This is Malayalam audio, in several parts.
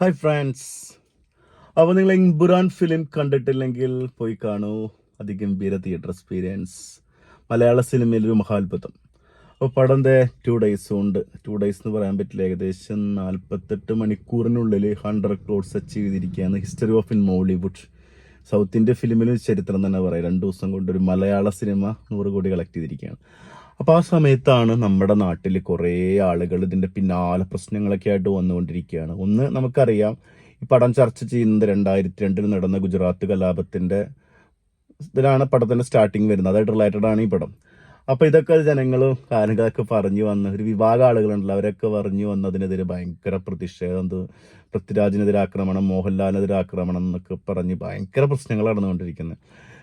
ഹായ് ഫ്രണ്ട്സ് അപ്പോൾ നിങ്ങൾ ഇംബുറാൻ ഫിലിം കണ്ടിട്ടില്ലെങ്കിൽ പോയി കാണൂ. അതിഗംഭീര തിയേറ്റർ എക്സ്പീരിയൻസ് മലയാള സിനിമയിൽ ഒരു മഹാത്ഭുതം. അപ്പോൾ പടം ദേ ടു ഡേയ്സ് ഉണ്ട്. ടു ഡേയ്സ് എന്ന് പറയാൻ പറ്റില്ല. ഏകദേശം നാൽപ്പത്തെട്ട് മണിക്കൂറിനുള്ളിൽ ഹൺഡ്രഡ് ക്രോഡ്സ് അച്ചീവ് ചെയ്തിരിക്കുകയാണ് history of in Mollywood south India ഫിലിമിൽ ചരിത്രം തന്നെ പറയാം. രണ്ട് ദിവസം കൊണ്ട് ഒരു മലയാള സിനിമ നൂറ് കോടി കളക്ട് ചെയ്തിരിക്കുകയാണ്. അപ്പോൾ ആ സമയത്താണ് നമ്മുടെ നാട്ടിൽ കുറേ ആളുകൾ ഇതിന്റെ പിന്നാലെ പ്രശ്നങ്ങളൊക്കെ ആയിട്ട് വന്നുകൊണ്ടിരിക്കുകയാണ്. ഒന്ന് നമുക്കറിയാം ഈ പടം ചർച്ച ചെയ്യുന്നത് രണ്ടായിരത്തി രണ്ടിൽ നടന്ന ഗുജറാത്ത് കലാപത്തിന്റെ ഇതിലാണ് പടത്തിന്റെ സ്റ്റാർട്ടിങ് വരുന്നത്. അതായിട്ട് റിലേറ്റഡ് ആണ് ഈ പടം. അപ്പോൾ ഇതൊക്കെ ജനങ്ങൾ കാര്യങ്ങളൊക്കെ പറഞ്ഞു വന്ന് ഒരു വിഭാഗ ആളുകളുണ്ടല്ലോ അവരൊക്കെ പറഞ്ഞു വന്നതിനെതിരെ ഭയങ്കര പ്രതിഷേധം പൃഥ്വിരാജിനെതിരെ ആക്രമണം മോഹൻലാലിനെതിരെ ആക്രമണം എന്നൊക്കെ പറഞ്ഞ് ഭയങ്കര പ്രശ്നങ്ങൾ നടന്നുകൊണ്ടിരിക്കുന്നത്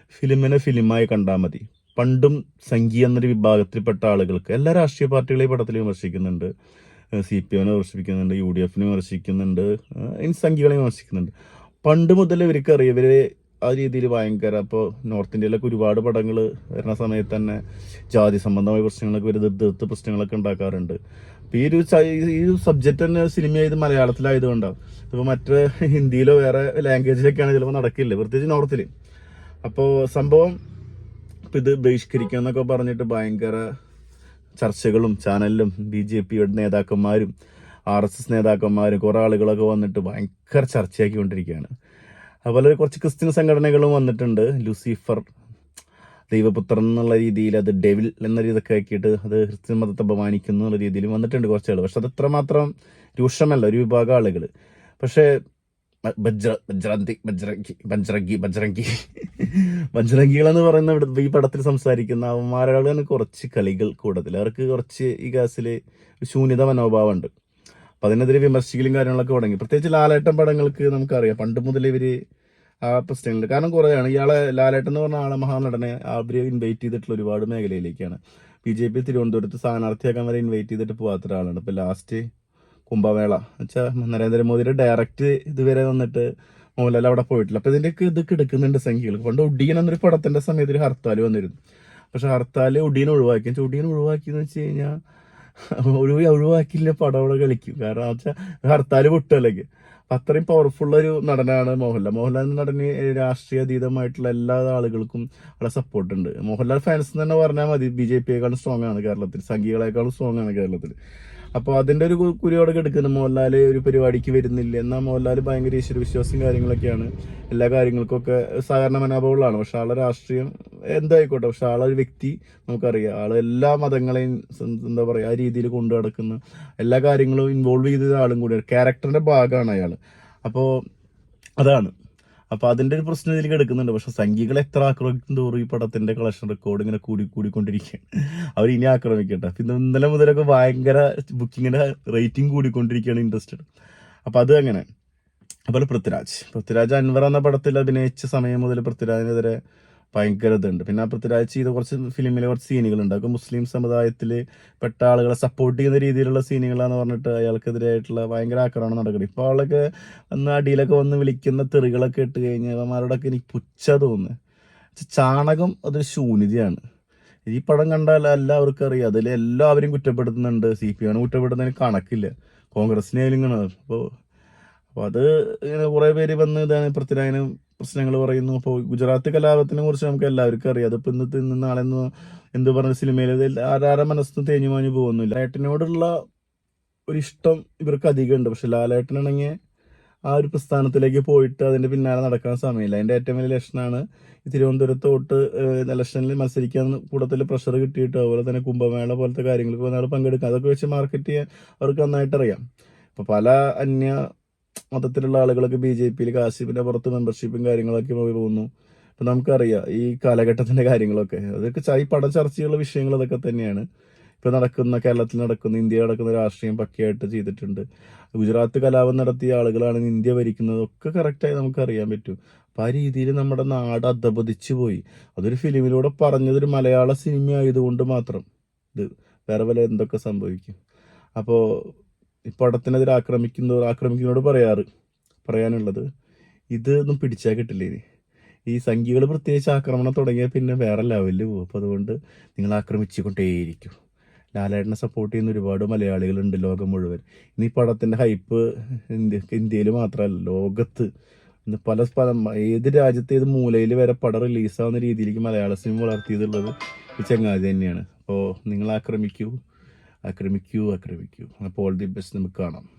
ഫിലിമിനെ ഫിലിമായി കണ്ടാൽ മതി. പണ്ടും സംഘി എന്നൊരു വിഭാഗത്തിൽപ്പെട്ട ആളുകൾക്ക് എല്ലാ രാഷ്ട്രീയ പാർട്ടികളെയും പടത്തിൽ വിമർശിക്കുന്നുണ്ട്. സി പി എമ്മിനെ വിമർശിക്കുന്നുണ്ട് യു ഡി എഫിനെ വിമർശിക്കുന്നുണ്ട് സംഘികളെ വിമർശിക്കുന്നുണ്ട്. പണ്ട് മുതൽ ഇവർക്ക് അറിയാം ഇവർ ആ രീതിയിൽ ഭയങ്കര അപ്പോൾ നോർത്ത് ഇന്ത്യയിലൊക്കെ ഒരുപാട് പടങ്ങൾ വരുന്ന സമയത്ത് തന്നെ ജാതി സംബന്ധമായ പ്രശ്നങ്ങളൊക്കെ ഒരു എതിർത്ത് പ്രശ്നങ്ങളൊക്കെ ഉണ്ടാക്കാറുണ്ട്. അപ്പോൾ ഈ ഒരു ഈ സബ്ജക്റ്റ് തന്നെ സിനിമ ചെയ്ത് മലയാളത്തിലായതുകൊണ്ടാണ് ഇപ്പോൾ മറ്റ് ഹിന്ദിയിലോ വേറെ ലാംഗ്വേജിലൊക്കെയാണ് ചിലപ്പോൾ നടക്കില്ല? പ്രത്യേകിച്ച് നോർത്തിൽ അപ്പോൾ സംഭവം ഇത് ബഹിഷ്കരിക്കുക എന്നൊക്കെ പറഞ്ഞിട്ട് ഭയങ്കര ചർച്ചകളും ചാനലിലും ബി ജെ പിയുടെ നേതാക്കന്മാരും ആർ എസ് എസ് നേതാക്കന്മാരും കുറേ ആളുകളൊക്കെ വന്നിട്ട് ഭയങ്കര ചർച്ചയാക്കിക്കൊണ്ടിരിക്കുകയാണ്. അതുപോലെ കുറച്ച് ക്രിസ്ത്യൻ സംഘടനകളും വന്നിട്ടുണ്ട്. ലൂസിഫർ ദൈവപുത്രൻ എന്നുള്ള രീതിയിൽ അത് ഡെവിൽ എന്ന രീതിയൊക്കെ ആക്കിയിട്ട് അത് ക്രിസ്ത്യൻ മതത്തെ അപമാനിക്കുന്നു എന്നുള്ള രീതിയിൽ വന്നിട്ടുണ്ട് കുറച്ച് ആൾ പക്ഷെ അത് ഇത്രമാത്രം രൂക്ഷമല്ല. ഒരു വിഭാഗം ആളുകൾ പക്ഷേ ബജ്രാന്തി ബജ്രംഗി ബജ്രംഗി ബജ്രംഗി ബജ്രംഗികൾ എന്ന് പറയുന്ന ഈ പടത്തിൽ സംസാരിക്കുന്ന അവന്മാരാണ് കുറച്ച് കളികൾ കൂടുതൽ അവർക്ക് കുറച്ച് ഈ കേസിൽ ശൂന്യത മനോഭാവമുണ്ട്. അപ്പൊ അതിനെതിരെ വിമർശിക്കലും കാര്യങ്ങളൊക്കെ തുടങ്ങി. പ്രത്യേകിച്ച് ലാലേട്ടൻ പടങ്ങൾക്ക് നമുക്കറിയാം. പണ്ട് മുതൽ ഇവർ ആ പ്രശ്നങ്ങളുണ്ട്. കാരണം കുറേയാണ്. ഇയാളെ ലാലേട്ടൻ എന്ന് പറഞ്ഞ ആളെ മഹാനടനെ അവർ ഇൻവൈറ്റ് ചെയ്തിട്ടുള്ള ഒരുപാട് മേഖലയിലേക്കാണ്. ബി ജെ പി തിരുവനന്തപുരത്ത് സ്ഥാനാർത്ഥിയാക്കാൻ വരെ ഇൻവൈറ്റ് ചെയ്തിട്ട് പോകാത്ത ഒരാളാണ് ഇപ്പൊ ലാസ്റ്റ് കുംഭമേള. വെച്ചാൽ നരേന്ദ്രമോദിയുടെ ഡയറക്റ്റ് ഇതുവരെ വന്നിട്ട് മോഹൻലാൽ അവിടെ പോയിട്ടില്ല. അപ്പൊ ഇതിന്റെയൊക്കെ ഇത് കിടക്കുന്നുണ്ട് സംഖ്യകൾ. പണ്ട് ഒടിയൻ എന്നൊരു പടത്തിന്റെ സമയത്ത് ഒരു ഹർത്താൽ വന്നിരുന്നു. പക്ഷെ ഹർത്താൽ ഒടിയൻ ഒഴിവാക്കി. ഒഡീനെ ഒഴിവാക്കി എന്ന് വെച്ച് കഴിഞ്ഞാൽ ഒഴിവ് ഒഴിവാക്കില്ല പടം അവിടെ കളിക്കും. കാരണം വെച്ചാൽ ഹർത്താൽ പൊട്ടുമല്ലെങ്കിൽ അപ്പൊ അത്രയും പവർഫുൾ ഒരു നടനാണ് മോഹൻലാൽ. മോഹൻലാൽ എന്ന നടന് രാഷ്ട്രീയ അതീതമായിട്ടുള്ള എല്ലാ ആളുകൾക്കും അവിടെ സപ്പോർട്ട് ഉണ്ട്. മോഹൻലാൽ ഫാൻസ് എന്ന് തന്നെ പറഞ്ഞാൽ മതി. ബി ജെ പിയേക്കാളും സ്ട്രോങ് ആണ് കേരളത്തിൽ. സംഘികളെക്കാളും സ്ട്രോങ് ആണ് കേരളത്തിൽ. അപ്പോൾ അതിന്റെ ഒരു കു- എടുക്കുന്നത് എടുക്കുന്നു മോഹൻലാൽ ഒരു പരിപാടിക്ക് വരുന്നില്ല. എന്നാൽ മോഹൻലാൽ ഭയങ്കര ഈശ്വരവിശ്വാസം കാര്യങ്ങളൊക്കെയാണ്. എല്ലാ കാര്യങ്ങൾക്കൊക്കെ സഹകരണ മനോഭാവമുള്ളതാണ് പക്ഷെ ആളെ രാഷ്ട്രീയം എന്തായിക്കോട്ടെ. പക്ഷെ ആളൊരു വ്യക്തി നമുക്കറിയാം. ആൾ എല്ലാ മതങ്ങളെയും എന്താ പറയുക ആ രീതിയിൽ കൊണ്ടു നടക്കുന്ന എല്ലാ കാര്യങ്ങളും ഇൻവോൾവ് ചെയ്ത ആളും കൂടിയാണ്. ക്യാരക്ടറിന്റെ ഭാഗമാണ് അയാൾ അപ്പോൾ അതാണ്. അപ്പൊ അതിന്റെ ഒരു പ്രശ്നം ഇതിലേക്ക് എടുക്കുന്നുണ്ട് പക്ഷെ സംഘികൾ എത്ര ആക്രമിക്കും തോറും ഈ പടത്തിന്റെ കളക്ഷൻ റെക്കോർഡ് ഇങ്ങനെ കൂടി കൂടിക്കൊണ്ടിരിക്കുകയാണ്. അവർ ഇനി ആക്രമിക്കട്ടെ. പിന്നെ ഇന്നലെ മുതലൊക്കെ ഭയങ്കര ബുക്കിങ്ങിന്റെ റേറ്റിംഗ് കൂടിക്കൊണ്ടിരിക്കുകയാണ് ഇൻട്രസ്റ്റഡ് അപ്പൊ അത് അങ്ങനെ. അതുപോലെ പൃഥ്വിരാജ്. പൃഥ്വിരാജ് അൻവർ എന്ന പടത്തിൽ അഭിനയിച്ച സമയം മുതൽ പൃഥ്വിരാജിനെതിരെ ഭയങ്കര ഇതുണ്ട് പിന്നെ പൃഥ്വിരാജ് ചെയ്ത കുറച്ച് ഫിലിമിലെ കുറച്ച് സീനുകളുണ്ട്. അതൊക്കെ മുസ്ലിം സമുദായത്തിൽ പെട്ട ആളുകളെ സപ്പോർട്ട് ചെയ്യുന്ന രീതിയിലുള്ള സീനുകളാന്ന് പറഞ്ഞിട്ട് അയാൾക്കെതിരായിട്ടുള്ള ഭയങ്കര ആക്രമണം നടക്കുന്നത് ഇപ്പോൾ ആളൊക്കെ ഒന്ന് അടിയിലൊക്കെ വന്ന് വിളിക്കുന്ന തെറികളൊക്കെ ഇട്ട് കഴിഞ്ഞാൽ അവന്മാരോടൊക്കെ എനിക്ക് പുച്ഛ തോന്നുന്നു ചാണകം അതൊരു ശൂന്യതയാണ്. ഈ പടം കണ്ടാൽ എല്ലാവർക്കും അറിയാം അതിൽ എല്ലാവരും കുറ്റപ്പെടുത്തുന്നുണ്ട്. സി പി ആണ് കുറ്റപ്പെടുന്നതിന് കണക്കില്ല. കോൺഗ്രസിനെ ഇങ്ങനെ അപ്പോൾ അപ്പോൾ അത് ഇങ്ങനെ കുറേ പേര് വന്ന് ഇതാണ് പൃഥ്വിരാജിന് പ്രശ്നങ്ങൾ പറയുന്നു. അപ്പോൾ ഗുജറാത്ത് കലാപത്തിനെ കുറിച്ച് നമുക്ക് എല്ലാവർക്കും അറിയാം. അതിപ്പോൾ ഇന്നത്തെ ഇന്ന് നാളെ എന്ന് എന്ത് പറഞ്ഞ സിനിമയിൽ ആരാരെ മനസ്സും തേഞ്ഞു മാഞ്ഞു പോകുന്നില്ല. ഏട്ടനോടുള്ള ഒരു ഇഷ്ടം ഇവർക്ക് അധികം ഉണ്ട്. പക്ഷെ ലാലേട്ടനാണെങ്കിൽ ആ ഒരു പ്രസ്ഥാനത്തിലേക്ക് പോയിട്ട് അതിന്റെ പിന്നാലെ നടക്കാൻ സമയമില്ല. അതിന്റെ ഏറ്റവും വലിയ ലക്ഷണമാണ് ഈ തിരുവനന്തപുരത്തോട്ട് ഇലക്ഷനിൽ മത്സരിക്കാൻ കൂടുതൽ പ്രഷർ കിട്ടിയിട്ട് അതുപോലെ തന്നെ കുംഭമേള പോലത്തെ കാര്യങ്ങൾക്ക് വന്നാൽ പങ്കെടുക്കുക അതൊക്കെ വെച്ച് മാർക്കറ്റ് ചെയ്യാൻ അവർക്ക് നന്നായിട്ട് അറിയാം ഇപ്പോൾ പല അന്യ മതത്തിലുള്ള ആളുകളൊക്കെ ബി ജെ പിയിൽ കാശിപ്പിന്റെ പുറത്ത് മെമ്പർഷിപ്പും കാര്യങ്ങളൊക്കെ പോകുന്നു. ഇപ്പൊ നമുക്കറിയാം ഈ കാലഘട്ടത്തിന്റെ കാര്യങ്ങളൊക്കെ. അതൊക്കെ ഈ പടം ചർച്ചയുള്ള വിഷയങ്ങൾ ഇതൊക്കെ തന്നെയാണ്. ഇപ്പൊ നടക്കുന്ന കേരളത്തിൽ നടക്കുന്ന ഇന്ത്യ നടക്കുന്ന രാഷ്ട്രീയം പക്കയായിട്ട് ചെയ്തിട്ടുണ്ട്. ഗുജറാത്ത് കലാപം നടത്തിയ ആളുകളാണ് ഇന്ത്യ ഭരിക്കുന്നത്. ഒക്കെ കറക്റ്റായി നമുക്ക് അറിയാൻ പറ്റും. അപ്പൊ ആ രീതിയിൽ നമ്മുടെ നാട് അധപതിച്ചു പോയി. അതൊരു ഫിലിമിലൂടെ പറഞ്ഞത് ഒരു മലയാള സിനിമ ആയതുകൊണ്ട് മാത്രം ഇത് വേറെ വല്ല എന്തൊക്കെ സംഭവിക്കും. അപ്പോ ഈ പടത്തിനെതിരെ ആക്രമിക്കുന്നവർ ആക്രമിക്കുന്നവരോട് പറയാറ് പറയാനുള്ളത് ഇതൊന്നും പിടിച്ചാൽ കിട്ടില്ല ഇനി? ഈ സംഖ്യകൾ പ്രത്യേകിച്ച് ആക്രമണം തുടങ്ങിയാൽ പിന്നെ വേറെ ലെവലിൽ പോകും. അപ്പോൾ അതുകൊണ്ട് നിങ്ങൾ ആക്രമിച്ചുകൊണ്ടേയിരിക്കും. ലാലേട്ടനെ സപ്പോർട്ട് ചെയ്യുന്ന ഒരുപാട് മലയാളികളുണ്ട് ലോകം മുഴുവൻ. ഇനി പടത്തിന്റെ ഹൈപ്പ് ഇന്ത്യ ഇന്ത്യയിൽ മാത്രമല്ല ലോകത്ത്. ഇന്ന് പല സ്ഥലം ഏത് രാജ്യത്തെ ഏത് മൂലയിൽ വരെ പടം റിലീസാവുന്ന രീതിയിലേക്ക് മലയാള സിനിമ വളർത്തിയതുള്ളത് ഈ ചങ്ങാതി തന്നെയാണ്. അപ്പോൾ നിങ്ങൾ ആക്രമിക്കൂ. ആക്രമിക്കൂ ആക്രമിക്കൂ അപ്പോൾ ഓൾ ദി ബെസ്റ്റ് നമുക്ക് കാണാം.